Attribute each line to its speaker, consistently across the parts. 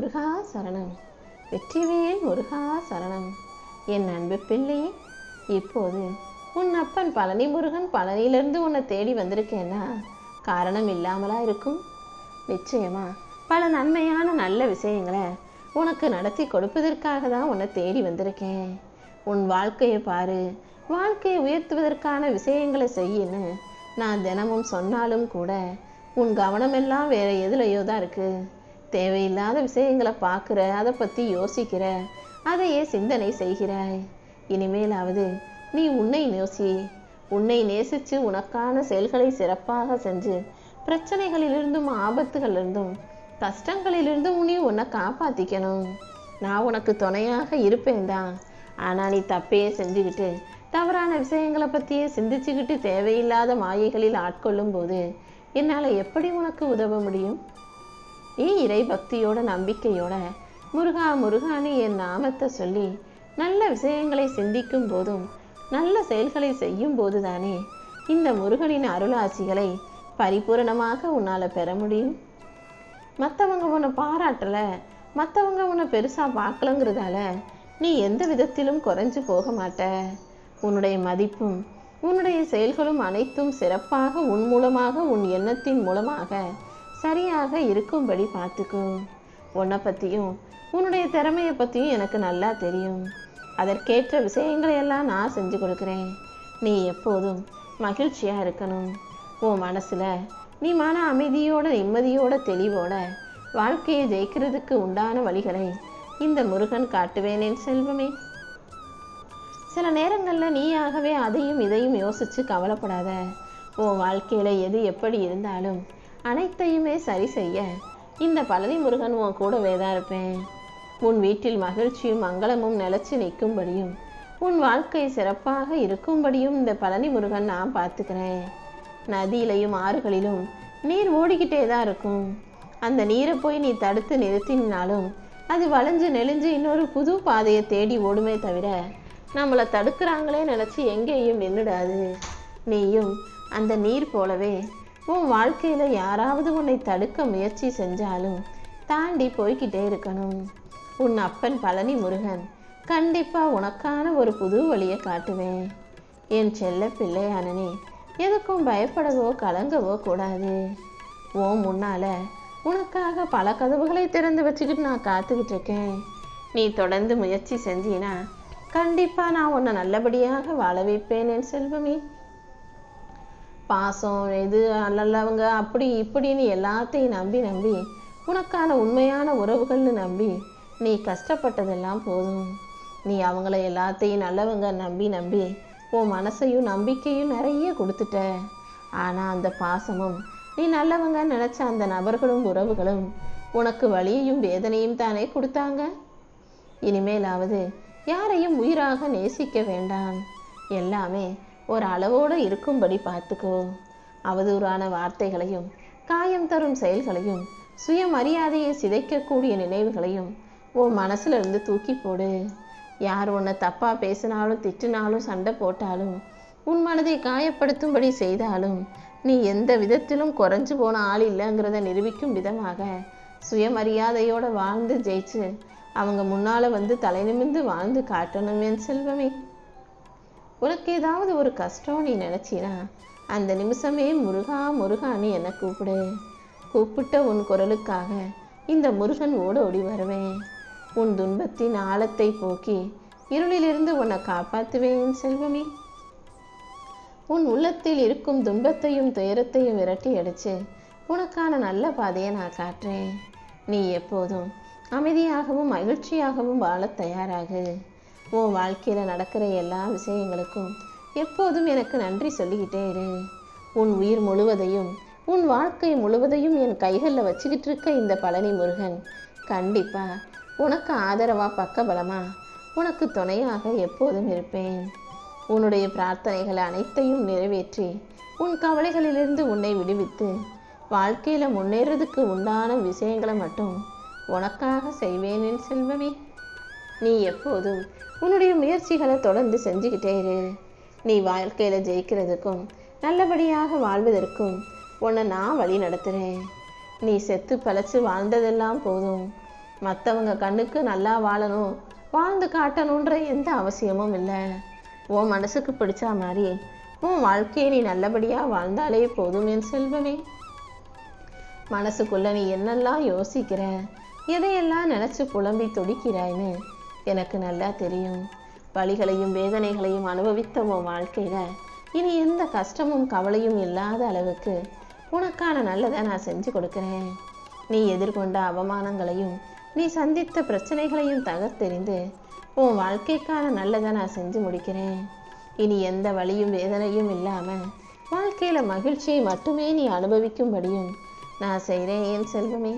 Speaker 1: முருகா சரணம். வெற்றிவேல் முருகா சரணம். என் அன்பு பிள்ளை இப்போது உன் அப்பன் பழனி முருகன் பழனியிலிருந்து உன்னை தேடி வந்திருக்கேன்னா காரணம் இல்லாமலா இருக்கும்? நிச்சயமா பல நன்மையான நல்ல விஷயங்களை உனக்கு நடத்தி கொடுப்பதற்காக தான் உன்னை தேடி வந்திருக்கேன். உன் வாழ்க்கையை பாரு வாழ்க்கையை உயர்த்துவதற்கான விஷயங்களை செய்யன்னு நான் தினமும் சொன்னாலும் கூட உன் கவனமெல்லாம் வேற எதுலையோ தான் இருக்குது தேவையில்லாத விஷயங்களை பார்க்குற அதை பற்றி யோசிக்கிற அதையே சிந்தனை செய்கிறாய் இனிமேலாவது நீ உன்னை யோசி உன்னை நேசித்து உனக்கான செயல்களை சிறப்பாக செஞ்சு பிரச்சனைகளிலிருந்தும் ஆபத்துகளிலிருந்தும் கஷ்டங்களிலிருந்தும் நீ உன்னை காப்பாற்றிக்கணும் நான் உனக்கு துணையாக இருப்பேன் தான் ஆனால் நீ தப்பையே செஞ்சுக்கிட்டு தவறான விஷயங்களை பற்றியே சிந்திச்சுக்கிட்டு தேவையில்லாத மாயைகளில் ஆட்கொள்ளும் போது என்னால் எப்படி உனக்கு உதவ முடியும்? இறை பக்தியோட நம்பிக்கையோட முருகா முருகான்னு என் நாமத்தை சொல்லி நல்ல விஷயங்களை சிந்திக்கும் போதும் நல்ல செயல்களை செய்யும் போதுதானே இந்த முருகனின் அருளாசிகளை பரிபூரணமாக உன்னால் பெற முடியும்? மற்றவங்க உன்னை பாராட்டலை மற்றவங்க உன்னை பெருசாக பார்க்கலங்கிறதால நீ எந்த விதத்திலும் குறைஞ்சு போக மாட்ட. உன்னுடைய மதிப்பும் உன்னுடைய செயல்களும் அனைத்தும் சிறப்பாக உன் மூலமாக உன் எண்ணத்தின் மூலமாக சரியாக இருக்கும்படி பார்த்துக்கோ. உன்னை பற்றியும் உன்னுடைய திறமையை பற்றியும் எனக்கு நல்லா தெரியும். அதற்கேற்ற விஷயங்களை எல்லாம் நான் செஞ்சு கொடுக்குறேன். நீ எப்போதும் மகிழ்ச்சியாக இருக்கணும். உன் மனசில் நீ மன அமைதியோட நிம்மதியோட தெளிவோட வாழ்க்கையை ஜெயிக்கிறதுக்கு உண்டான வழிகளை இந்த முருகன் காட்டுவேனேன் செல்வமே. சில நேரங்களில் நீயாகவே அதையும் இதையும் யோசித்து கவலைப்படாத. உன் வாழ்க்கையில் எது எப்படி இருந்தாலும் அனைத்தையுமே சரி செய்ய இந்த பழனி முருகன் உன் கூடவே தான் இருப்பேன். உன் வீட்டில் மகிழ்ச்சியும் மங்களமும் நிலச்சி நிற்கும்படியும் உன் வாழ்க்கை சிறப்பாக இருக்கும்படியும் இந்த பழனி முருகன் நான் பார்த்துக்கிறேன். நதியிலையும் ஆறுகளிலும் நீர் ஓடிக்கிட்டே தான் இருக்கும். அந்த நீரை போய் நீ தடுத்து நிறுத்தினாலும் அது வளைஞ்சு நெளிஞ்சு இன்னொரு புது பாதையை தேடி ஓடுமே தவிர நம்மளை தடுக்கிறாங்களே நினச்சி எங்கேயும் நின்றுடாது. நீயும் அந்த நீர் போலவே உன் வாழ்க்கையில் யாராவது உன்னை தடுக்க முயற்சி செஞ்சாலும் தாண்டி போய்கிட்டே இருக்கணும். உன் அப்பன் பழனி முருகன் கண்டிப்பாக உனக்கான ஒரு புது வழியை காட்டுவேன். என் செல்ல பிள்ளையானனே எதுக்கும் பயப்படவோ கலங்கவோ கூடாது. ஓ முன்னால் உனக்காக பல கதவுகளை திறந்து வச்சுக்கிட்டு நான் காத்துக்கிட்டு இருக்கேன். நீ தொடர்ந்து முயற்சி செஞ்சினா கண்டிப்பா நான் உன்னை நல்லபடியாக வாழ வைப்பேன் என் செல்வமே. பாசம் இது நல்லவங்க அப்படி இப்படின்னு எல்லாத்தையும் நம்பி நம்பி உனக்கான உண்மையான உறவுகள்னு நம்பி நீ கஷ்டப்பட்டதெல்லாம் போதும். நீ அவங்கள எல்லாத்தையும் நல்லவங்க நம்பி நம்பி உன் மனசையும் நம்பிக்கையும் நிறைய கொடுத்துட்ட. ஆனால் அந்த பாசமும் நீ நல்லவங்க நினச்ச அந்த நபர்களும் உறவுகளும் உனக்கு வலியையும் வேதனையும் தானே கொடுத்தாங்க? இனிமேலாவது யாரையும் உயிராக நேசிக்க வேண்டாம். எல்லாமே ஒரு அளவோடு இருக்கும்படி பார்த்துக்கோ. அவதூறான வார்த்தைகளையும் காயம் தரும் செயல்களையும் சுயமரியாதையை சிதைக்கக்கூடிய நினைவுகளையும் உன் மனசுல இருந்து தூக்கி போடு. யார் உன்னை தப்பாக பேசினாலும் திட்டினாலும் சண்டை போட்டாலும் உன் மனதை காயப்படுத்தும்படி செய்தாலும் நீ எந்த விதத்திலும் குறைஞ்சு போன ஆள் இல்லைங்கிறத நிரூபிக்கும் விதமாக சுயமரியாதையோடு வாழ்ந்து ஜெயிச்சு அவங்க முன்னால் வந்து தலை நிமிர்ந்து வாழ்ந்து காட்டணும் செல்வமே. உனக்கு ஏதாவது ஒரு கஷ்டம் நீ நினச்சினா அந்த நிமிஷமே முருகா முருகான்னு என்னை கூப்பிடு. கூப்பிட்ட உன் குரலுக்காக இந்த முருகன் ஓட ஓடி வருவேன். உன் துன்பத்தின் ஆழத்தை போக்கி இருளிலிருந்து உன்னை காப்பாற்றுவேன் செல்வமே. உன் உள்ளத்தில் இருக்கும் துன்பத்தையும் துயரத்தையும் விரட்டி அடித்து உனக்கான நல்ல பாதையை நான் காட்டுறேன் நீ எப்போதும் அமைதியாகவும் மகிழ்ச்சியாகவும் வாழ தயாராகு. உன் வாழ்க்கையில் நடக்கிற எல்லா விஷயங்களுக்கும் எப்போதும் எனக்கு நன்றி சொல்லிக்கிட்டே இரு. உன் உயிர் முழுவதையும் உன் வாழ்க்கை முழுவதையும் என் கைகளில் வச்சுக்கிட்டு இருக்க இந்த பழனி முருகன் கண்டிப்பாக உனக்கு ஆதரவாக பக்கபலமா உனக்கு துணையாக எப்போதும் இருப்பேன். உன்னுடைய பிரார்த்தனைகள் அனைத்தையும் நிறைவேற்றி உன் கவலைகளிலிருந்து உன்னை விடுவித்து வாழ்க்கையில் முன்னேறதுக்கு உண்டான விஷயங்களை மட்டும் உனக்காக செய்வேனேன் செல்வமே. நீ எப்போதும் உன்னுடைய முயற்சிகளை தொடர்ந்து செஞ்சுக்கிட்டே இரு. நீ வாழ்க்கையில் ஜெயிக்கிறதுக்கும் நல்லபடியாக வாழ்வதற்கும் உன்னை நான் வழி நடத்துகிறேன் நீ செத்து பழச்சு வாழ்ந்ததெல்லாம் போதும். மற்றவங்க கண்ணுக்கு நல்லா வாழணும் வாழ்ந்து காட்டணுன்ற எந்த அவசியமும் இல்லை. உன் மனசுக்கு பிடிச்ச மாதிரி உன் வாழ்க்கையை நீ நல்லபடியாக வாழ்ந்தாலே போதும் என் செல்வமே. மனசுக்குள்ள நீ என்னெல்லாம் யோசிக்கிற எதையெல்லாம் நினச்சி புலம்பி துடிக்கிறாய்ன்னு எனக்கு நல்லா தெரியும். வலிகளையும் வேதனைகளையும் அனுபவித்த உன் வாழ்க்கையில் இனி எந்த கஷ்டமும் கவலையும் இல்லாத அளவுக்கு உனக்கான நல்லதை நான் செஞ்சு கொடுக்குறேன். நீ எதிர்கொண்ட அவமானங்களையும் நீ சந்தித்த பிரச்சனைகளையும் தகர்த்தெறிந்து உன் வாழ்க்கைக்கான நல்லதை நான் செஞ்சு முடிக்கிறேன். இனி எந்த வழியும் வேதனையும் இல்லாமல் வாழ்க்கையில் மகிழ்ச்சியை மட்டுமே நீ அனுபவிக்கும்படியும் நான் செய்கிறேன் என் செல்வமே.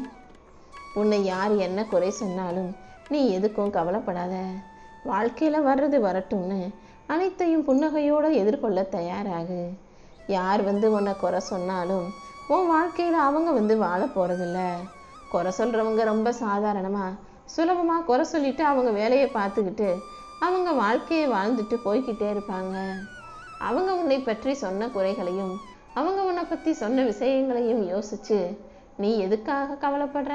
Speaker 1: உன்னை யார் என்ன குறை சொன்னாலும் நீ எதுக்கும் கவலைப்படாத. வாழ்க்கையில் வர்றது வரட்டும்னு அனைத்தையும் புன்னகையோடு எதிர்கொள்ள தயாராகு. யார் வந்து உன்னை குறை சொன்னாலும் உன் வாழ்க்கையில் அவங்க வந்து வாழ போகிறதில்ல குறை சொல்கிறவங்க ரொம்ப சாதாரணமாக சுலபமாக குறை சொல்லிட்டு அவங்க வேலையை பார்த்துக்கிட்டு அவங்க வாழ்க்கையை வாழ்ந்துட்டு போய்க்கிட்டே இருப்பாங்க. அவங்க உன்னை பற்றி சொன்ன குறைகளையும் அவங்க உன்னை பற்றி சொன்ன விஷயங்களையும் யோசிச்சு நீ எதுக்காக கவலைப்படுற?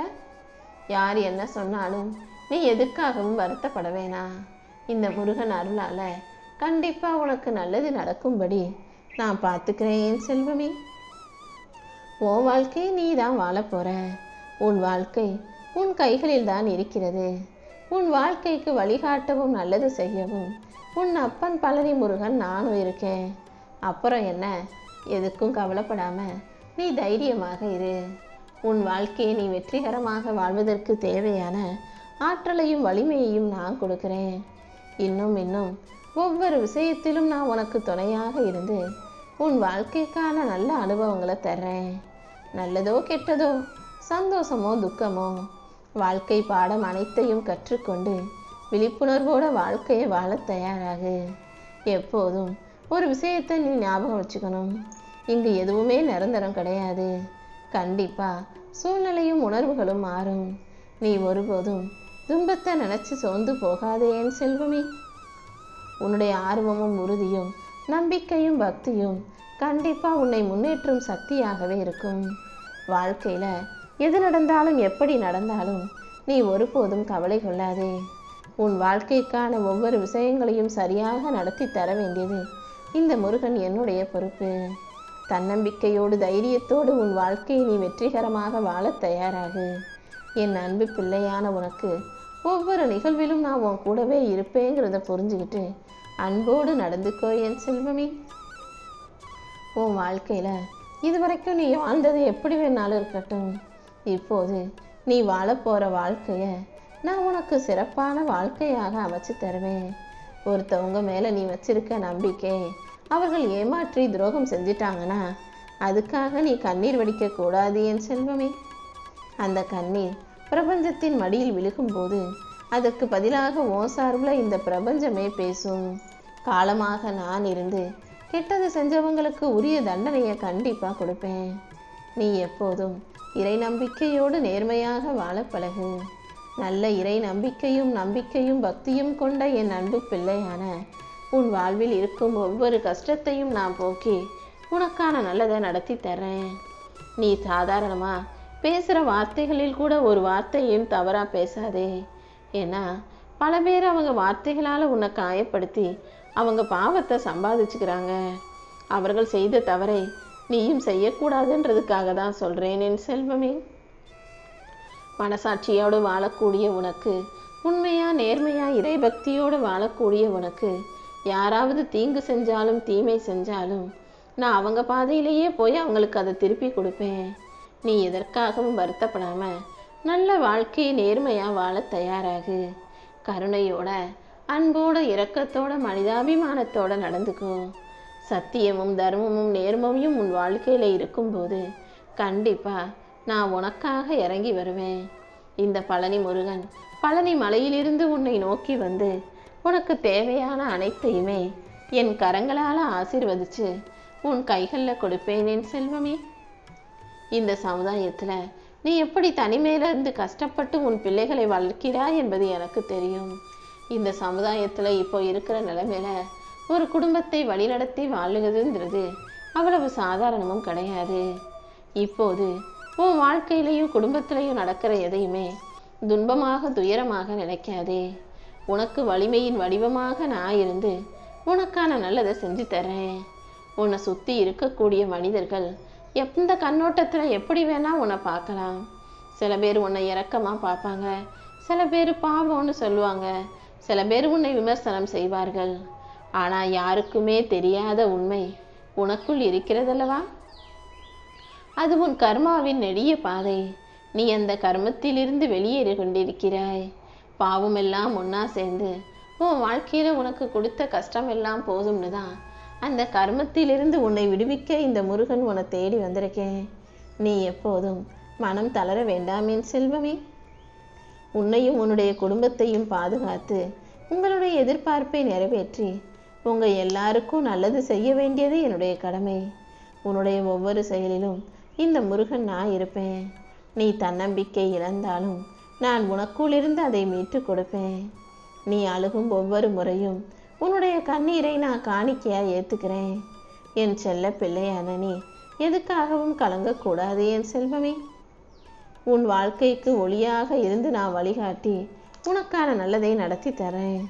Speaker 1: யார் என்ன சொன்னாலும் நீ எதுக்காகவும் வருத்தப்பட வேணாம் இந்த முருகன் அருளால கண்டிப்பா உனக்கு நல்லது நடக்கும்படி நான் பார்த்துக்கிறேன் செல்வமி. செல்வமே உன் வாழ்க்கையை நீ தான் வாழப் போற. உன் வாழ்க்கை உன் கைகளில் தான் இருக்கிறது. உன் வாழ்க்கைக்கு வழிகாட்டவும் நல்லது செய்யவும் உன் அப்பன் பழனி முருகன் நானும் இருக்கேன். அப்புறம் என்ன? எதுக்கும் கவலைப்படாம நீ தைரியமாக இரு. உன் வாழ்க்கையை நீ வெற்றிகரமாக வாழ்வதற்கு தேவையான ஆற்றலையும் வலிமையையும் நான் கொடுக்கிறேன். இன்னும் இன்னும் ஒவ்வொரு விஷயத்திலும் நான் உனக்கு துணையாக இருந்து உன் வாழ்க்கைக்கான நல்ல அனுபவங்களை தர்றேன். நல்லதோ கெட்டதோ சந்தோஷமோ துக்கமோ வாழ்க்கை பாடம் அனைத்தையும் கற்றுக்கொண்டு விழிப்புணர்வோட வாழ்க்கையை வாழ தயாராகு. எப்போதும் ஒரு விஷயத்தை நீ ஞாபகம் வச்சுக்கணும். இங்கு எதுவுமே நிரந்தரம் கிடையாது. கண்டிப்பாக சூழ்நிலையும் உணர்வுகளும் மாறும். நீ ஒருபோதும் துன்பத்தை நினச்சி சோர்ந்து போகாதே என் செல்வமே. உன்னுடைய ஆர்வமும் உறுதியும் நம்பிக்கையும் பக்தியும் கண்டிப்பாக உன்னை முன்னேற்றும் சக்தியாகவே இருக்கும். வாழ்க்கையில் எது நடந்தாலும் எப்படி நடந்தாலும் நீ ஒருபோதும் கவலை கொள்ளாதே. உன் வாழ்க்கைக்கான ஒவ்வொரு விஷயங்களையும் சரியாக நடத்தி தர வேண்டியது இந்த முருகன் என்னுடைய பொறுப்பு. தன்னம்பிக்கையோடு தைரியத்தோடு உன் வாழ்க்கையை நீ வெற்றிகரமாக வாழத் தயாராகு. என் அன்பு பிள்ளையான உனக்கு ஒவ்வொரு நிகழ்விலும் நான் உன் கூடவே இருப்பேங்கிறத புரிஞ்சுக்கிட்டு அன்போடு நடந்துக்கோ என் செல்வமே. உன் வாழ்க்கையில் இதுவரைக்கும் நீ வாழ்ந்தது எப்படி வேணாலும் இருக்கட்டும். இப்போது நீ வாழப்போகிற வாழ்க்கையை நான் உனக்கு சிறப்பான வாழ்க்கையாக அமைச்சு தருவேன். ஒருத்தவங்க மேலே நீ வச்சிருக்க நம்பிக்கை அவர்கள் ஏமாற்றி துரோகம் செஞ்சிட்டாங்கன்னா அதுக்காக நீ கண்ணீர் வடிக்கக்கூடாது என் செல்வமே. அந்த கண்ணீர் பிரபஞ்சத்தின் மடியில் விழுகும்போது அதற்கு பதிலாக ஓ சார்பில் இந்த பிரபஞ்சமே பேசும். காலமாக நான் இருந்து கெட்டது செஞ்சவங்களுக்கு உரிய தண்டனையை கண்டிப்பாக கொடுப்பேன். நீ எப்போதும் இறை நம்பிக்கையோடு நேர்மையாக வாழ பழகு. நல்ல இறை நம்பிக்கையும் நம்பிக்கையும் பக்தியும் கொண்ட என் அன்பு பிள்ளையான உன் வாழ்வில் இருக்கும் ஒவ்வொரு கஷ்டத்தையும் நான் போக்கி உனக்கான நல்லதை நடத்தி தர்றேன். நீ சாதாரணமாக பேசுகிற வார்த்தைகளில் கூட ஒரு வார்த்தையும் தவறாக பேசாதே. ஏன்னா பல பேர் அவங்க வார்த்தைகளால் உன்னை காயப்படுத்தி அவங்க பாவத்தை சம்பாதிச்சுக்கிறாங்க. அவர்கள் செய்த தவறை நீயும் செய்யக்கூடாதுன்றதுக்காக தான் சொல்கிறேன் என் செல்வமே. மனசாட்சியோடு வாழக்கூடிய உனக்கு உண்மையாக நேர்மையாக இறைபக்தியோடு வாழக்கூடிய உனக்கு யாராவது தீங்கு செஞ்சாலும் தீமை செஞ்சாலும் நான் அவங்க பாதையிலேயே போய் அவங்களுக்கு அதை திருப்பி கொடுப்பேன். நீ எதற்காகவும் வருத்தப்படாமல் நல்ல வாழ்க்கையை நேர்மையாக வாழ தயாராகு. கருணையோட அன்போட இரக்கத்தோட மனிதாபிமானத்தோட நடந்துக்கோ. சத்தியமும் தர்மமும் நேர்மையும் உன் வாழ்க்கையில் இருக்கும்போது கண்டிப்பாக நான் உனக்காக இறங்கி வருவேன். இந்த பழனி முருகன் பழனி மலையிலிருந்து உன்னை நோக்கி வந்து உனக்கு தேவையான அனைத்தையுமே என் கரங்களால் ஆசீர்வதிச்சு உன் கைகளில் கொடுப்பேன் என் செல்வமே. இந்த சமுதாயத்தில் நீ எப்படி தனிமையிலிருந்து கஷ்டப்பட்டு உன் பிள்ளைகளை வளர்க்கிறாய் என்பது எனக்கு தெரியும். இந்த சமுதாயத்தில் இப்போ இருக்கிற நிலைமையில ஒரு குடும்பத்தை வழிநடத்தி வாழுகிறதுங்கிறது அவ்வளவு சாதாரணமும் கிடையாது. இப்போது உன் வாழ்க்கையிலையும் குடும்பத்திலையும் நடக்கிற எதையுமே துன்பமாக துயரமாக நினைக்காதே. உனக்கு வலிமையின் வடிவமாக நான் இருந்து உனக்கான நல்லதை செஞ்சு தரேன். உன்னை சுற்றி இருக்கக்கூடிய மனிதர்கள் எந்த கண்ணோட்டத்தில் எப்படி வேணால் உன்னை பார்க்கலாம். சில பேர் உன்னை இறக்கமாக பார்ப்பாங்க. சில பேர் பாவம்னு சொல்லுவாங்க. சில பேர் உன்னை விமர்சனம் செய்வார்கள். ஆனால் யாருக்குமே தெரியாத உண்மை உனக்குள் இருக்கிறதல்லவா? அது உன் கர்மாவின் நெடிய பாதை. நீ அந்த கர்மத்திலிருந்து வெளியேறி கொண்டிருக்கிறாய். பாவமெல்லாம் ஒன்றா சேர்ந்து உன் வாழ்க்கையில் உனக்கு கொடுத்த கஷ்டம் எல்லாம் போதும்னு தான் அந்த கர்மத்திலிருந்து உன்னை விடுவிக்க இந்த முருகன் உன்னை தேடி வந்திருக்கேன். நீ எப்போதும் மனம் தளர வேண்டாம் என் செல்வமே. உன்னையும் உன்னுடைய குடும்பத்தையும் பாதுகாத்து உங்களுடைய எதிர்பார்ப்பை நிறைவேற்றி உங்கள் எல்லாருக்கும் நல்லது செய்ய வேண்டியது என்னுடைய கடமை. உன்னுடைய ஒவ்வொரு செயலிலும் இந்த முருகன் நான் இருப்பேன். நீ தன்னம்பிக்கை இழந்தாலும் நான் உனக்குள்ளிருந்து அதை மீட்டு கொடுப்பேன். நீ அழுகும் ஒவ்வொரு முறையும் உன்னுடைய கண்ணீரை நான் காணிக்கையா ஏத்துக்கிறேன். என் செல்ல பிள்ளையான நீ எதுக்காகவும் கலங்கக்கூடாது என் செல்வமே. உன் வாழ்க்கைக்கு ஒளியாக இருந்து நான் வழிகாட்டி உனக்கான நல்லதை நடத்தி தரேன்.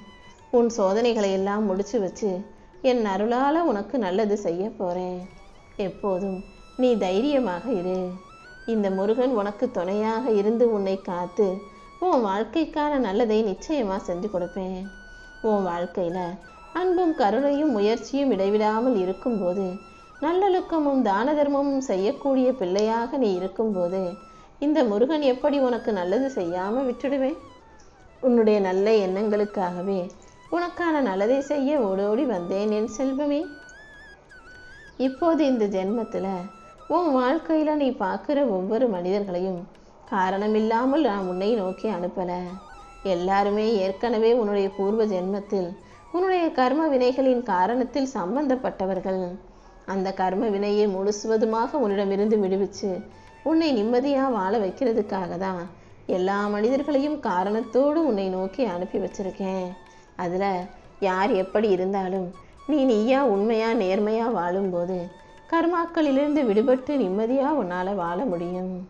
Speaker 1: உன் சோதனைகளை எல்லாம் முடிச்சு வச்சு என் அருளால் உனக்கு நல்லது செய்ய போகிறேன் எப்போதும் நீ தைரியமாக இரு. இந்த முருகன் உனக்கு துணையாக இருந்து உன்னை காத்து உன் வாழ்க்கைக்கான நல்லதை நிச்சயமாக செஞ்சு கொடுப்பேன். உன் வாழ்க்கையில அன்பும் கருணையும் முயற்சியும் இடைவிடாமல் இருக்கும்போது நல்லொழுக்கமும் தான தர்மமும் செய்யக்கூடிய பிள்ளையாக நீ இருக்கும்போது இந்த முருகன் எப்படி உனக்கு நல்லது செய்யாமல் விட்டுடுவேன்? உன்னுடைய நல்ல எண்ணங்களுக்காகவே உனக்கான நல்லதை செய்ய ஓடோடி வந்தேன் என் செல்வமே. இப்போது இந்த ஜென்மத்தில் உன் வாழ்க்கையில் நீ பார்க்குற ஒவ்வொரு மனிதர்களையும் காரணமில்லாமல் நான் உன்னை நோக்கி அனுப்பலை. எல்லாருமே ஏற்கனவே உன்னுடைய பூர்வ ஜென்மத்தில் உன்னுடைய கர்ம வினைகளின் காரணத்தில் சம்பந்தப்பட்டவர்கள். அந்த கர்ம வினையை முழுசுவதுமாக உன்னிடமிருந்து விடுவிச்சு உன்னை நிம்மதியா வாழ வைக்கிறதுக்காக தான் எல்லா மனிதர்களையும் காரணத்தோடு உன்னை நோக்கி அனுப்பி வச்சிருக்கேன். அதுல யார் எப்படி இருந்தாலும் நீ நீயா உண்மையா நேர்மையா வாழும்போது கர்மாக்களிலிருந்து விடுபட்டு நிம்மதியா உன்னால வாழ முடியும்.